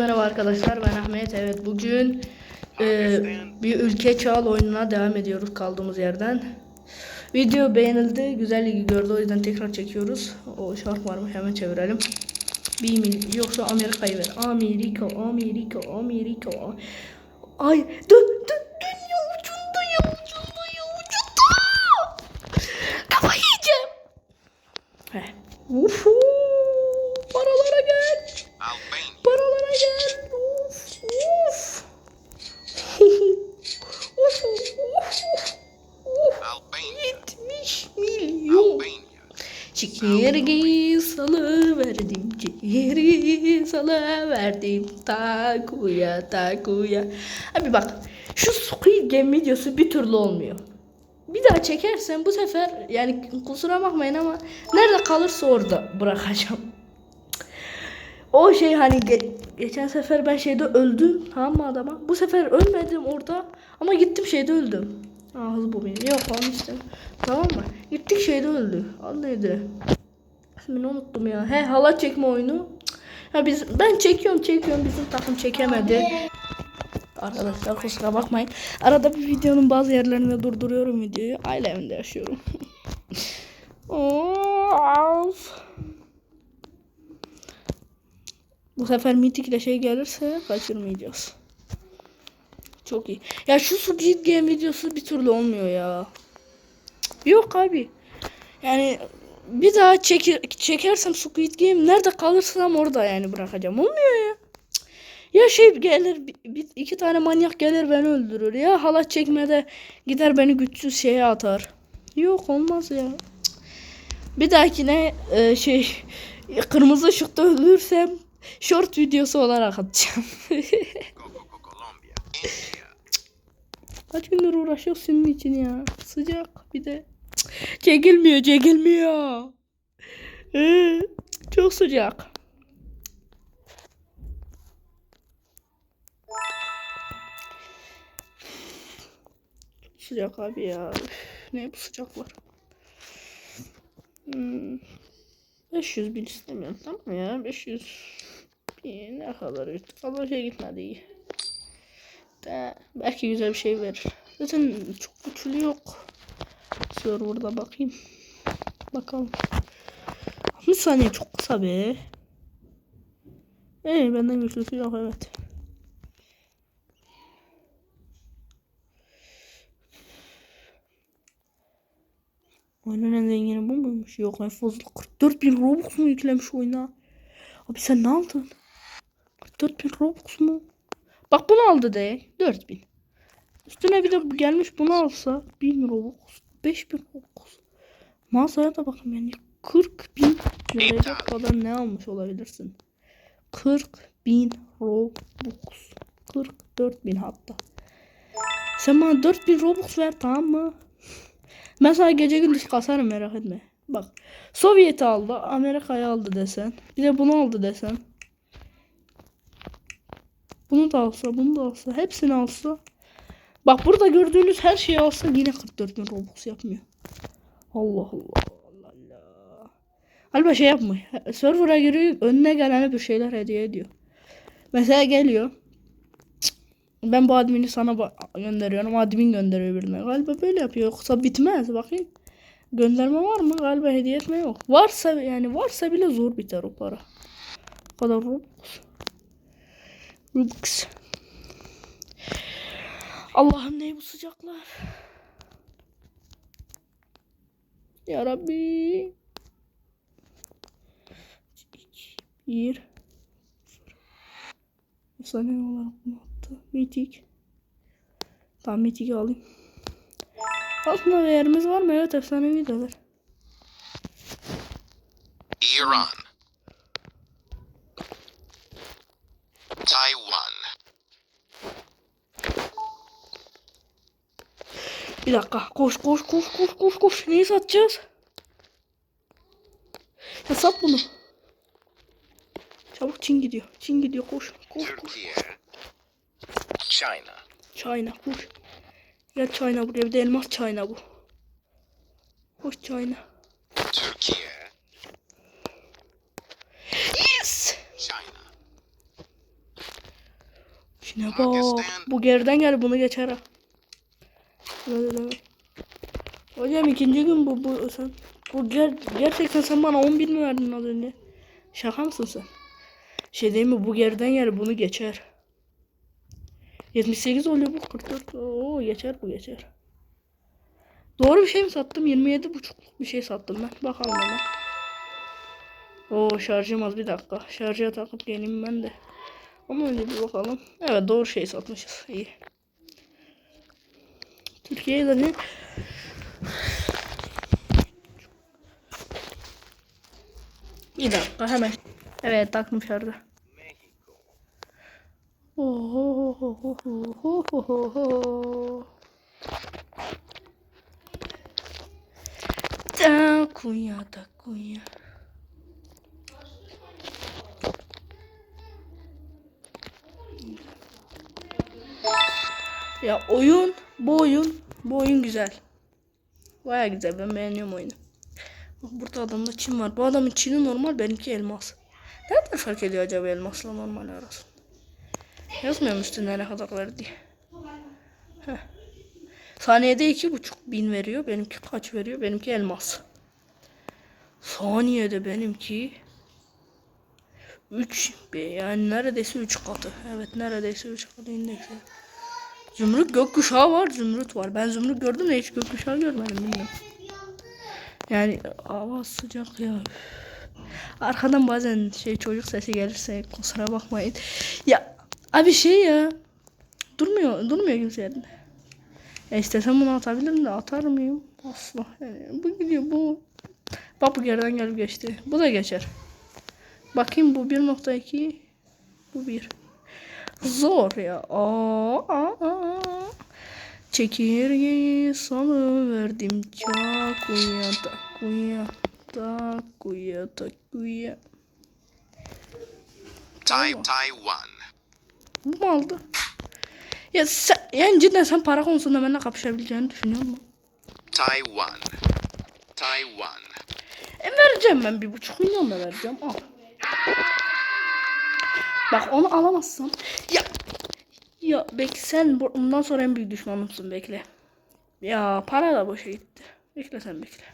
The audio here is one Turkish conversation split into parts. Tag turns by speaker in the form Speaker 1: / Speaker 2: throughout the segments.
Speaker 1: Merhaba arkadaşlar ben Ahmet. Evet bugün e, bir ülke çağıl oyununa devam ediyoruz kaldığımız yerden. Video beğenildi. Güzel gördü o yüzden tekrar çekiyoruz. O şarkı varmış hemen çevirelim. Bir mil yoksa Amerika'yı ver. Amerika, Amerika, Amerika. Ay dön dön dünya ucunda ya ucunda ya ucunda. Kafa yiyeceğim. Heh. Ufu. Salıverdim. Takuya takuya. Abi bak şu Squid Game videosu bir türlü olmuyor. Bir daha çekersem bu sefer yani kusura bakmayın ama nerede kalırsa orada bırakacağım. O şey hani ge- geçen sefer ben şeyde öldüm tamam mı adama? Bu sefer ölmedim orada ama gittim şeyde öldüm. Ağzı bu benim. Yok almıştım. Tamam mı? Gittik şeyde öldü. Adı neydi? İsmini unuttum ya. He halat çekme oyunu. Cık. Ya biz ben çekiyorum çekiyorum bizim takım çekemedi. Arkadaşlar kusura bakmayın. Arada bir videonun bazı yerlerinde durduruyorum videoyu. Aile evinde yaşıyorum. of. Bu sefer mitik ile şey gelirse kaçırmayacağız. Çok iyi. Ya şu Squid Game videosu bir türlü olmuyor ya. Yok abi. Yani bir daha çeker, çekersem Squid Game nerede kalırsam orada yani bırakacağım. Olmuyor ya. Ya şey gelir bir, iki tane manyak gelir beni öldürür ya halat çekmede gider beni güçsüz şeye atar. Yok olmaz ya. Bir dahakine e, şey kırmızı ışıkta ölürsem short videosu olarak atacağım. Kaç gündür uğraşıyoruz senin için ya. Sıcak bir de. Çekilmiyor çekilmiyor. Ee, çok sıcak. Sıcak abi ya. Ne bu sıcaklar. Hmm. 500 bin istemiyorum tamam ya 500 bin ne kadar fazla şey gitmedi iyi. De, belki güzel bir şey verir. Zaten çok güçlü yok. Server'da bakayım. Bakalım. 60 saniye çok kısa be. Ee benden güçlüsü yok evet. Oyunun en zengini bu muymuş? Yok en fazla 44 bin Robux mu yüklemiş oyuna? Abi sen ne aldın? 44 bin Robux mu? Bak bunu aldı de 4000. Üstüne bir de gelmiş bunu alsa 1000 Robux, 5000 Robux. Mağazaya da bakın yani 40 bin liraya kadar ne almış olabilirsin? 40 bin Robux. 44 bin hatta. Sen bana 4000 Robux ver tamam mı? Ben sana gece gündüz kasarım merak etme. Bak Sovyet'i aldı, Amerika'yı aldı desen. Bir de bunu aldı desen. Bunu da alsa, bunu da alsa, hepsini alsa. Bak burada gördüğünüz her şeyi alsa yine 44 bin Robux yapmıyor. Allah Allah. Allah Allah. Galiba şey yapmıyor. Server'a giriyor, önüne gelene bir şeyler hediye ediyor. Mesela geliyor. Ben bu admini sana gönderiyorum. Admin gönderiyor birine. Galiba böyle yapıyor. Yoksa bitmez. Bakayım. Gönderme var mı? Galiba hediye etme yok. Varsa yani varsa bile zor biter o para. O kadar Robux. Robux. Allah'ım ne bu sıcaklar. Ya Rabbi. Bir. Efsane olarak bunu attı. Mitik. Tamam mitik alayım. Aslında değerimiz var mı? Evet efsanevi de var.
Speaker 2: Iran, Taiwan,
Speaker 1: Bir dakika. Koş koş koş koş koş koş. Neyi satacağız? Ya sat bunu. Çabuk Çin gidiyor. Çin gidiyor. Koş. Koş koş.
Speaker 2: China,
Speaker 1: China koş. Gel China buraya. Bir de elmas China bu. Koş China.
Speaker 2: Türkiye,
Speaker 1: Yes.
Speaker 2: China,
Speaker 1: İşine bak. Bu geriden gel bunu geçer ha. Deme. Hocam ikinci gün bu bu sen. Bu ger gerçekten sen bana 11 mi verdin az önce? Şaka mısın sen? Şey değil mi bu geriden gel bunu geçer. 78 oluyor bu 44. Oo geçer bu geçer. Doğru bir şey mi sattım? 27 buçukluk bir şey sattım ben. Bakalım hemen. Oo şarjım az bir dakika. Şarja takıp geleyim ben de. Ama önce bir bakalım. Evet doğru şey satmışız. İyi. Türkiye'de ne? Bir dakika hemen. Evet takmış şarjı. Ohohohohohoho. Takuya takuya. Ya oyun, bu oyun, bu oyun güzel. Baya güzel, ben beğeniyorum oyunu. Bak burada adamda çin var. Bu adamın çini normal, benimki elmas. Nereden fark ediyor acaba elmasla normal arasında? Yazmıyor mu üstünde ne kadar verdi? Saniyede iki buçuk bin veriyor. Benimki kaç veriyor? Benimki elmas. Saniyede benimki 3 yani neredeyse 3 katı. Evet neredeyse 3 katı indeksi. Zümrüt gökkuşağı var, zümrüt var. Ben zümrüt gördüm de hiç gökkuşağı görmedim bilmiyorum. Yani hava sıcak ya. Arkadan bazen şey çocuk sesi gelirse kusura bakmayın. Ya abi şey ya. Durmuyor, durmuyor kimse yerinde. Ya istesem bunu atabilirim de atar mıyım? Asla. Yani bu gidiyor bu. Bak bu geriden gelip geçti. Bu da geçer. Bakayım bu 1.2 bu 1. Zor ya. Aa, aa, aa. Çekirgeyi salıverdim çakuya takuya takuya takuya.
Speaker 2: Tai Taiwan.
Speaker 1: Bu mu aldı? Ya sen, yani cidden sen para konusunda benimle kapışabileceğini düşünüyor musun?
Speaker 2: Taiwan. Taiwan.
Speaker 1: E vereceğim ben bir buçuk milyon da vereceğim. Al. Bak onu alamazsın. Ya. Ya bekle sen bu- bundan sonra en büyük düşmanımsın bekle. Ya para da boşa gitti. Bekle sen bekle.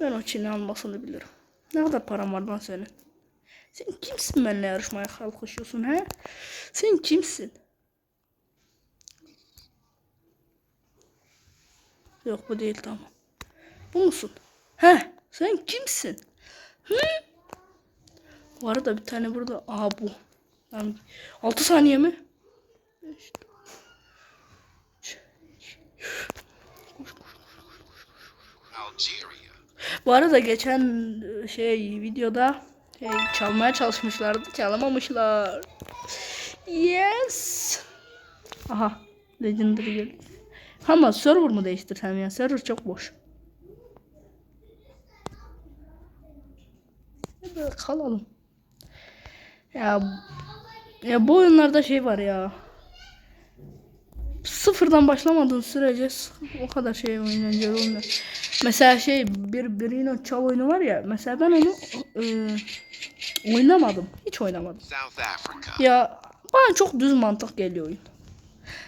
Speaker 1: Ben o Çin'i almasını bilirim. Ne kadar param var lan senin? Sen kimsin benimle yarışmaya kalkışıyorsun he? Sen kimsin? Yok bu değil tamam. Bu musun? He? Sen kimsin? Hı? Bu arada bir tane burada. Aha bu. Yani 6 saniye mi? Bu arada geçen e, şey videoda şey, çalmaya çalışmışlardı. Çalamamışlar. Yes. Aha. Legendary geldi. Ama server mı değiştirsem ya? Server çok boş. Böyle kalalım. Ya ya bu oyunlarda şey var ya. Sıfırdan başlamadığın sürece o kadar şey oynayınca olmuyor. Mesela şey bir Birino Çal oyunu var ya. Mesela ben onu e, oynamadım. Hiç oynamadım. Ya bana çok düz mantık geliyor oyun.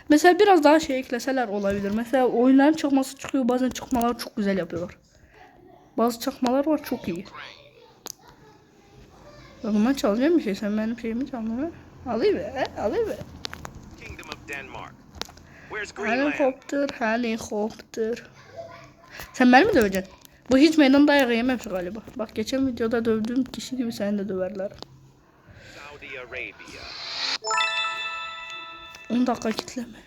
Speaker 1: Mesela biraz daha şey ekleseler olabilir. Mesela oyunların çıkması çıkıyor. Bazen çıkmalar çok güzel yapıyorlar. Bazı çıkmalar var çok iyi. Ya bundan çalacağım bir şey. Sen benim şeyimi çalma be. Alayım be.
Speaker 2: Kingdom of Denmark.
Speaker 1: Helikopter, helikopter. Sen beni mi döveceksin? Bu hiç meydan dayağı yememiş galiba. Bak geçen videoda dövdüğüm kişi gibi seni de döverler.
Speaker 2: Saudi Arabia.
Speaker 1: 10 dakika kitleme.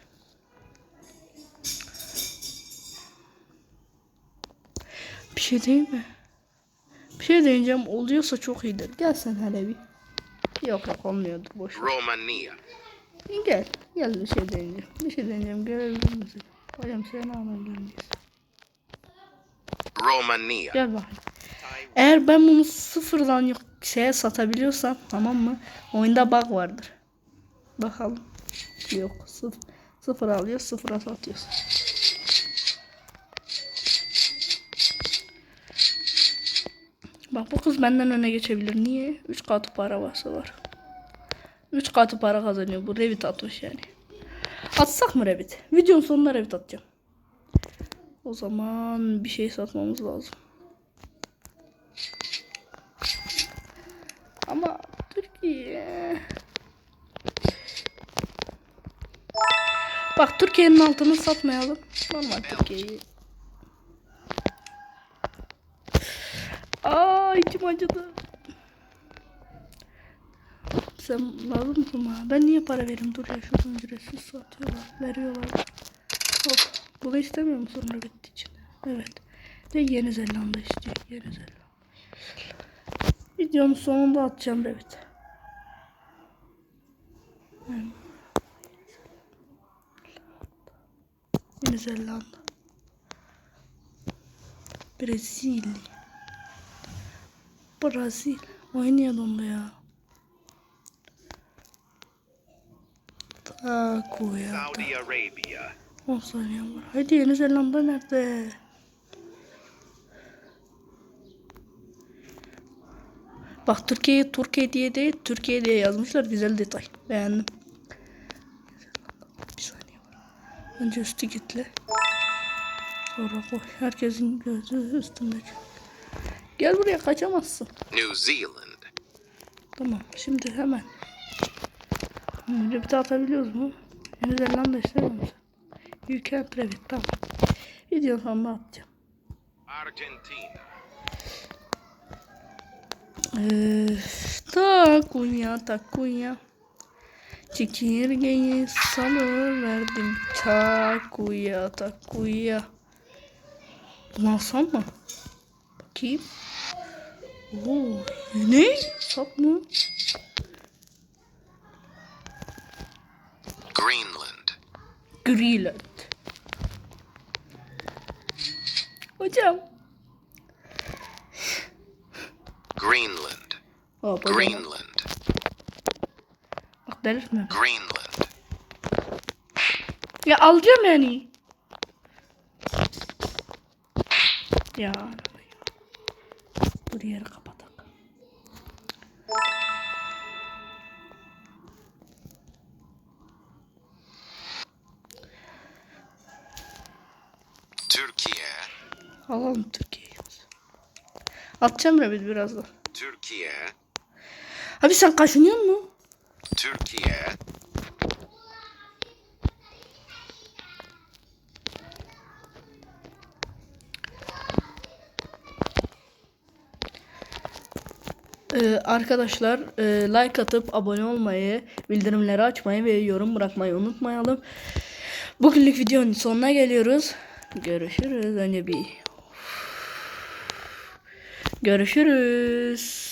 Speaker 1: Bir şey değil mi? Bir şey deneyeceğim. Oluyorsa çok iyidir. Gel sen hele bir. Yok yok olmuyordur boş.
Speaker 2: Romania.
Speaker 1: Gel. Gel bir şey deneyeceğim. Bir şey deneyeceğim. Görebilir misin? Hocam seni alabilir miyiz?
Speaker 2: Romania.
Speaker 1: Gel bakayım. Eğer ben bunu sıfırdan yok şeye satabiliyorsam tamam mı? Oyunda bug vardır. Bakalım. Yok. Sıfır, sıfır alıyor sıfıra satıyorsun. Bak bu kız benden öne geçebilir. Niye? 3 katı para varsa var. 3 katı para kazanıyor. Bu Revit atmış yani. Atsak mı Revit? Videonun sonunda Revit atacağım. O zaman bir şey satmamız lazım. Ama Türkiye... Bak Türkiye'nin altını satmayalım. Normal Türkiye'yi. Aa içim acıdı. Sen lazım bana? Ben niye para vereyim? Dur ya şuradan ücretsiz satıyorlar. Veriyorlar. Hop. Bunu istemiyor musun Rabbit için? Evet. Ve Yeni Zelanda istiyor. Yeni Zelanda. Videonun sonunda atacağım Rabbit. Hmm. Yeni Zelanda. Brezilya. Brazil. Oynuyor onda ya.
Speaker 2: Saudi Arabia.
Speaker 1: 10 saniye var. Haydi Yeni Zelanda nerede? Bak Türkiye Türkiye diye değil Türkiye diye yazmışlar. Güzel detay. Beğendim. Bir saniye var. Önce üstü gitle. Sonra koy. Herkesin gözü üstünde. Gel buraya kaçamazsın.
Speaker 2: New Zealand.
Speaker 1: Tamam. Şimdi hemen. Bir atabiliyoruz mu? Yeni Zelanda istemiyor musun? You can play it. Tamam. Video sonunda atacağım.
Speaker 2: Argentina.
Speaker 1: Ee, takunya takunya. Çekirgeyi salı verdim. Takuya takuya. Alsam mı? Bakayım. Oo, ne? Sap mı?
Speaker 2: Greenland.
Speaker 1: Greenland. Hocam.
Speaker 2: Greenland.
Speaker 1: Hocam.
Speaker 2: Greenland.
Speaker 1: Bak delirtme.
Speaker 2: Greenland.
Speaker 1: Ya alacağım yani. Ya. Dur yeri kapatak.
Speaker 2: Türkiye.
Speaker 1: Alalım Türkiye'yi. Atacağım Rabbit birazdan.
Speaker 2: Türkiye.
Speaker 1: Abi sen kaşınıyor mu?
Speaker 2: Türkiye.
Speaker 1: Ee, arkadaşlar e, like atıp abone olmayı, bildirimleri açmayı ve yorum bırakmayı unutmayalım. Bugünlük videonun sonuna geliyoruz. Görüşürüz. Önce bir görüşürüz.